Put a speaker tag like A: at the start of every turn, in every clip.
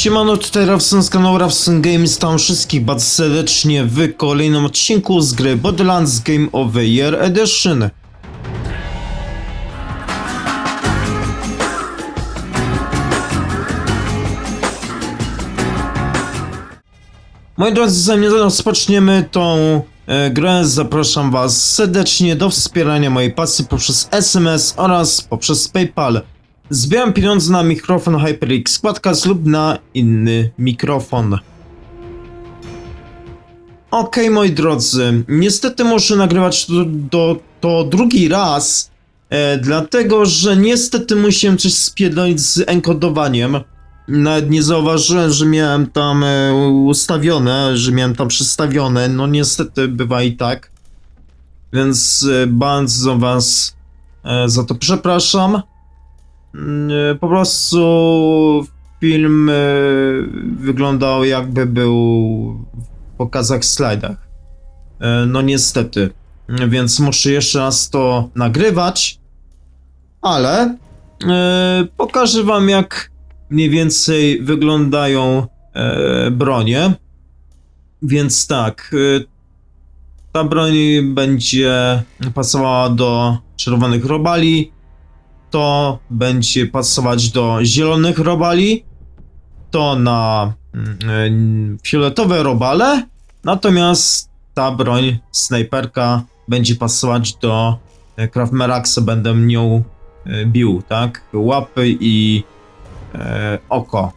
A: Siemano, tutaj Rawson z kanału Rawson Games, tam wszystkich bardzo serdecznie w kolejnym odcinku z gry Borderlands Game of the Year Edition. Moi drodzy, zanim rozpoczniemy tą e, grę, zapraszam Was serdecznie do wspierania mojej pasji poprzez SMS oraz poprzez PayPal. Zbieram pieniądze na mikrofon HyperX Składka lub na inny mikrofon. Okej, moi drodzy, niestety muszę nagrywać to, to, to drugi raz, e, dlatego że niestety musiałem coś spierdolić z enkodowaniem. Nawet nie zauważyłem, że miałem tam e, ustawione, że miałem tam przestawione. No niestety bywa i tak. Więc e, bardzo was e, za to przepraszam. Mm, Po prostu film e, wyglądał jakby był w pokazach slajdach. E, No niestety. Więc muszę jeszcze raz to nagrywać. Ale e, pokażę wam jak mniej więcej wyglądają bronie. Więc tak, ta broń będzie pasowała do czerwonych robali, to będzie pasować do zielonych robali, to na mm, e, fioletowe robale, natomiast ta broń snajperka będzie pasować do Krav Meraxa, będę nią e, bił, tak? Łapy i e, oko.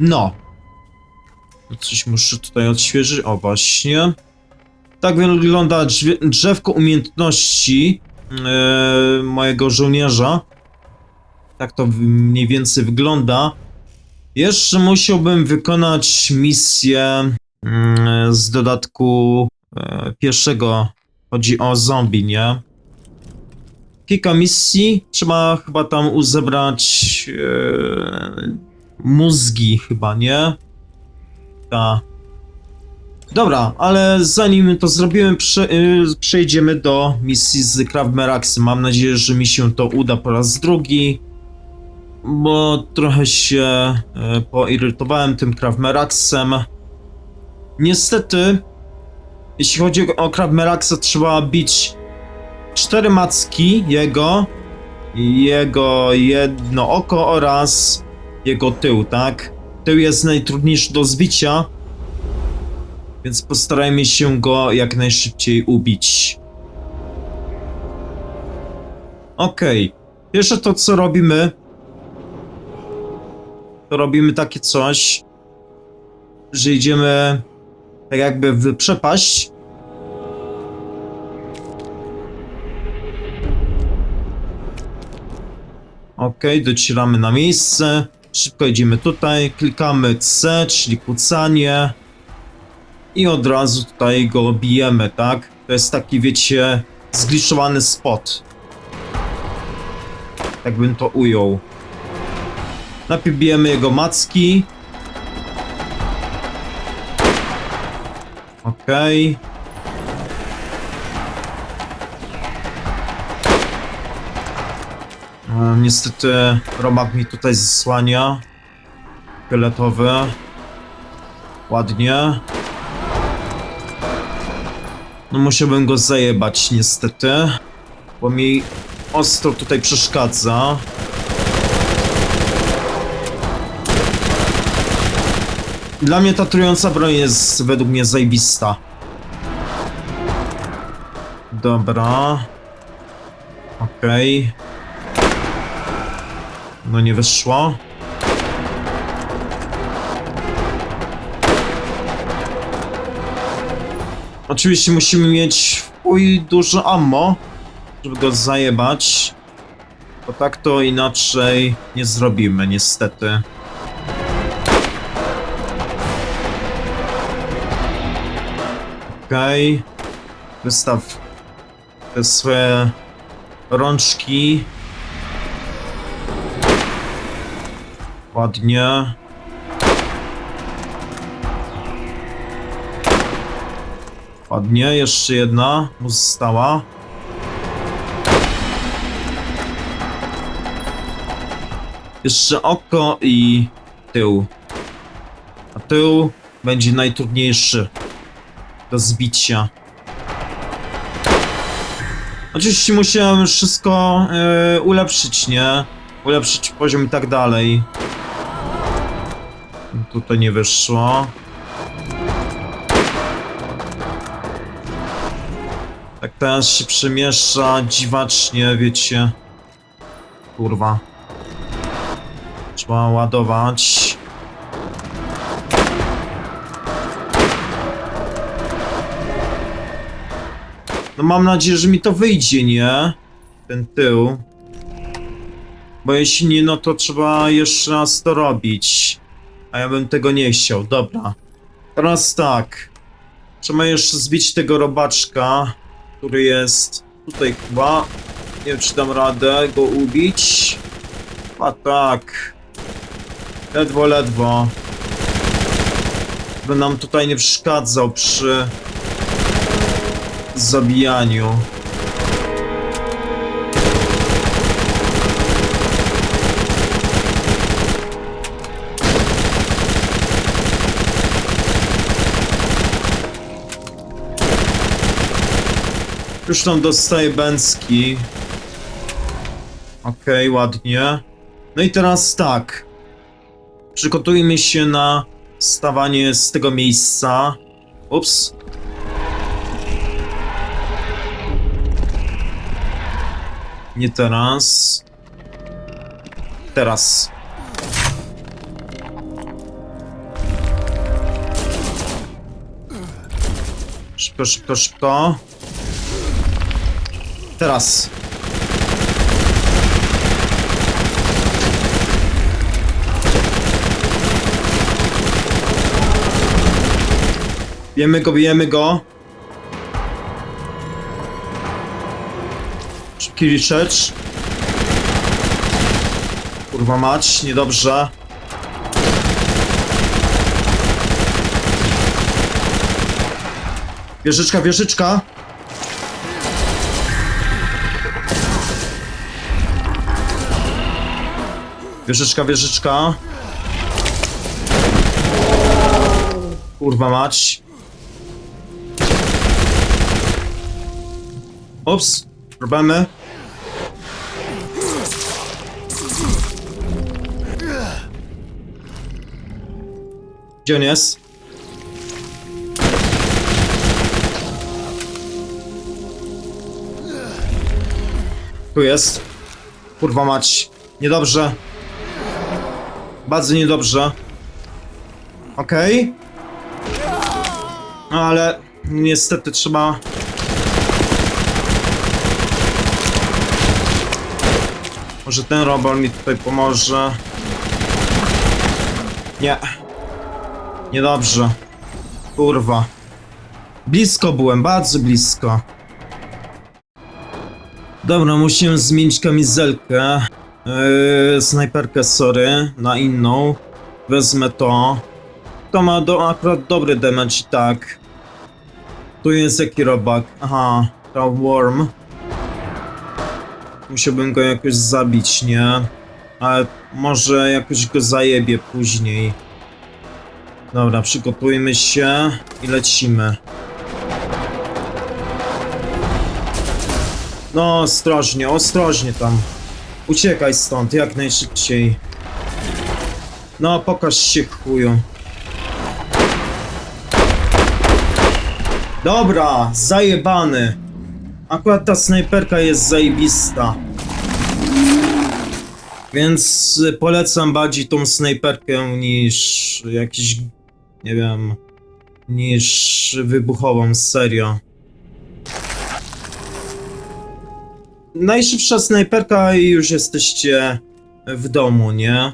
A: No. Coś muszę tutaj odświeżyć. O, właśnie. Tak wygląda drzew drzewko umiejętności mojego żołnierza. Tak to mniej więcej wygląda. Jeszcze musiałbym wykonać misję mm, z dodatku e, pierwszego. Chodzi o zombie, nie? kilka misji. Trzeba chyba tam uzebrać e, mózgi, chyba, nie? Ta. Dobra, ale zanim to zrobimy, prze, y, przejdziemy do misji z Krav Meraxy. Mam nadzieję, że mi się to uda po raz drugi, bo trochę się e, poirytowałem tym Krav Meraxem. Niestety, jeśli chodzi o Krav Meraxa, trzeba bić cztery macki jego, jego jedno oko oraz jego tył, tak? Tył jest najtrudniejszy do zbicia, więc postarajmy się go jak najszybciej ubić. Okej, pierwsze to co robimy, to robimy takie coś, że idziemy tak jakby w przepaść, Ok, docieramy na miejsce. Szybko idziemy tutaj, klikamy C, czyli kucanie. I od razu tutaj go bijemy, tak? To jest taki, wiecie, zgliczowany spot. Tak bym to ujął. Najpierw bijemy jego macki. Okej. E, Niestety robak mi tutaj zasłania. Fioletowy. Ładnie. No musiałbym go zajebać niestety. Bo mi ostro tutaj przeszkadza. Dla mnie ta trująca broń jest według mnie zajebista. Dobra. Okej. No nie wyszło. Oczywiście musimy mieć chuj dużo ammo, żeby go zajebać. Bo tak to inaczej nie zrobimy, niestety. Okej. Wystaw te swoje rączki. Ładnie. Ładnie, jeszcze jedna została. Jeszcze oko i tył. tył będzie najtrudniejszy do zbicia. Oczywiście musiałem wszystko e, ulepszyć, nie? Ulepszyć poziom i tak dalej. Tutaj nie wyszło. Tak teraz się przemieszcza dziwacznie, wiecie. Kurwa. Trzeba ładować. No mam nadzieję, że mi to wyjdzie, nie? Ten tył. Bo jeśli nie, no to trzeba jeszcze raz to robić. A ja bym tego nie chciał, dobra. Teraz tak. Trzeba jeszcze zbić tego robaczka, który jest tutaj chyba. Nie wiem, czy dam radę go ubić. A tak. Ledwo, ledwo. By nam tutaj nie przeszkadzał przy zabijaniu. Już tam dostaję bęcki. Okej, ładnie. No i teraz tak. Przygotujmy się na stawanie z tego miejsca. Ups. Nie teraz. Teraz. Szybko, szybko, szybko. Teraz. Bijemy go, bijemy go. Szybki research. Kurwa mać, niedobrze. Wieżyczka, wieżyczka. Wieżyczka, wieżyczka. Kurwa mać. Ups, problemy. Gdzie on jest? Tu jest. Kurwa mać. Niedobrze. Bardzo niedobrze. Okej. No ale niestety trzeba... Może ten robot mi tutaj pomoże. Nie. Niedobrze. Kurwa. Blisko byłem, bardzo blisko. Dobra, musiałem zmienić kamizelkę. Yy, snajperkę, sorry, na inną. Wezmę to. To ma do, akurat dobry damage tak. Tu jest jaki robak. Aha, to worm. Musiałbym go jakoś zabić, nie? Ale może jakoś go zajebie później. Dobra, przygotujmy się i lecimy. No, ostrożnie, ostrożnie tam. Uciekaj stąd, jak najszybciej. No, pokaż się chuju. Dobra, zajebany. Akurat ta snajperka jest zajebista. Więc polecam bardziej tą snajperkę niż jakiś, nie wiem, niż wybuchową, serio. Najszybsza snajperka i już jesteście w domu, nie?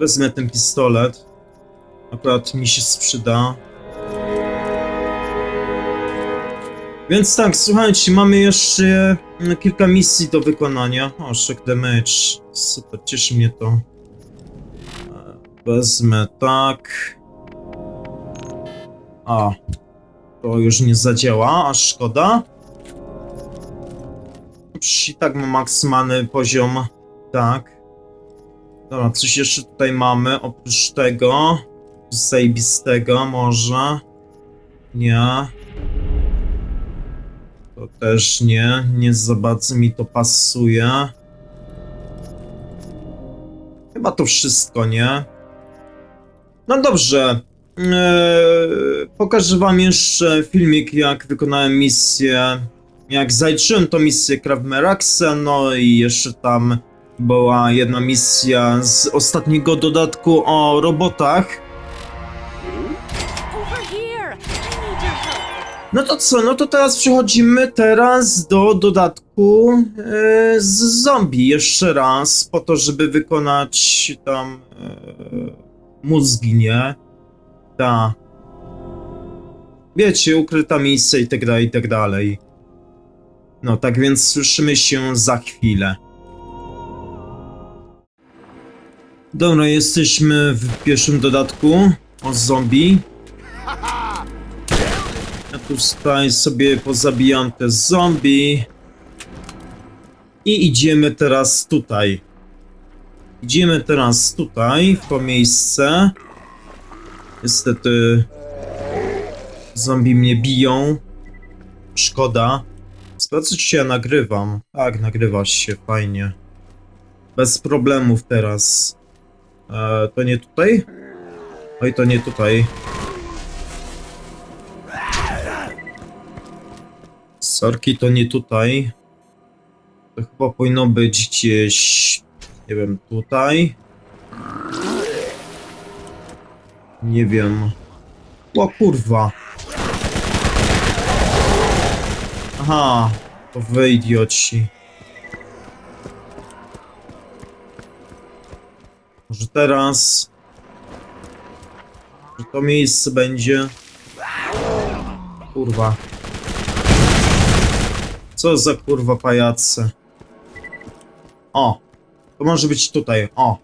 A: Wezmę ten pistolet. Akurat mi się sprzyda. Więc tak, słuchajcie, mamy jeszcze kilka misji do wykonania. O, shock damage. Super, cieszy mnie to. Wezmę tak. A, to już nie zadziała, a szkoda. I tak mam maksymalny poziom. Tak. Dobra, coś jeszcze tutaj mamy oprócz tego. Zajebistego może. Nie. To też nie. Nie za bardzo mi to pasuje. Chyba to wszystko, nie? No dobrze. Eee, pokażę wam jeszcze filmik, jak wykonałem misję. Jak zaliczyłem tą misję Krav Meraxa, no i jeszcze tam była jedna misja z ostatniego dodatku o robotach. No to co, no to teraz przechodzimy teraz do dodatku e, z zombie jeszcze raz, po to, żeby wykonać tam e, mózgi, nie? Ta. Wiecie, ukryta misja i tak dalej, i tak dalej. No, tak więc słyszymy się za chwilę. Dobra, jesteśmy w pierwszym dodatku o zombie. Ja tutaj sobie pozabijam te zombie. I idziemy teraz tutaj. Idziemy teraz tutaj, w to miejsce. Niestety zombie mnie biją. Szkoda. Sprawdzę, czy ja nagrywam. Tak, nagrywa się, fajnie. Bez problemów teraz. E, to nie tutaj? Oj, to nie tutaj. Sorki to nie tutaj. To chyba powinno być gdzieś, nie wiem, tutaj. Nie wiem. O kurwa. Aha, to wy idioci. Może teraz... Że to miejsce będzie... Kurwa. Co za kurwa pajace. O! To może być tutaj, o!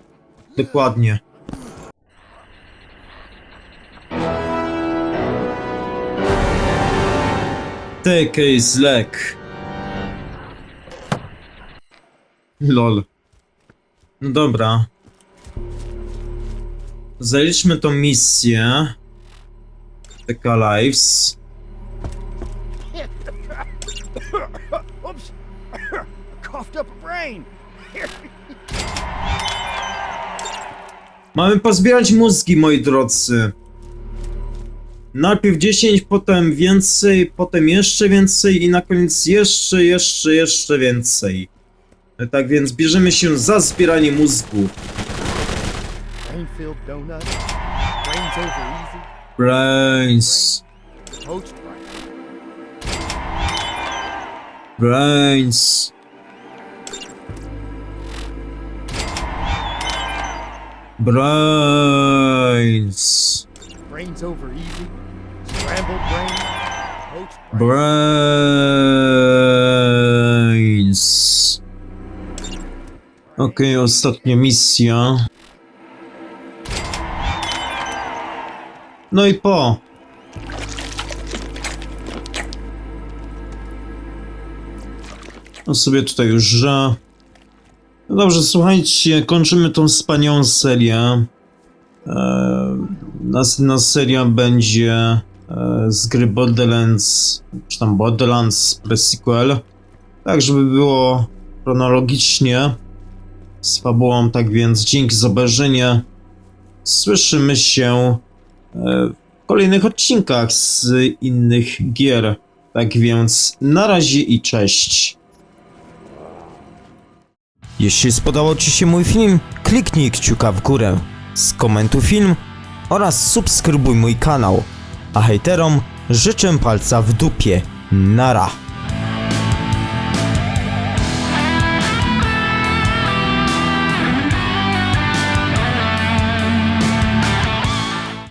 A: Dokładnie. TK Slack. Lol. No dobra. Zaliczmy tą misję. TK Lives.
B: Oops. Coughed up a brain.
A: Mamy pozbierać mózgi, moi drodzy. Najpierw 10, potem więcej, potem jeszcze więcej i na koniec jeszcze, jeszcze, jeszcze więcej. Tak więc bierzemy się za zbieranie mózgu.
B: Brains.
A: Brains. Brains. Brains.
B: Over easy. Scrambled.
A: Brains. Okej, ostatnia misja. No i po. No sobie tutaj już, że... No dobrze, słuchajcie, kończymy tą wspaniałą serię. Eee, następna seria będzie e, z gry Borderlands, czy tam Borderlands pre-sequel. Tak, żeby było chronologicznie z fabułą, tak więc dzięki za obejrzenie. Słyszymy się e, w kolejnych odcinkach z innych gier. Tak więc na razie i cześć.
C: Jeśli spodobał Ci się mój film, kliknij kciuka w górę, skomentuj film oraz subskrybuj mój kanał. A hejterom życzę palca w dupie. Nara.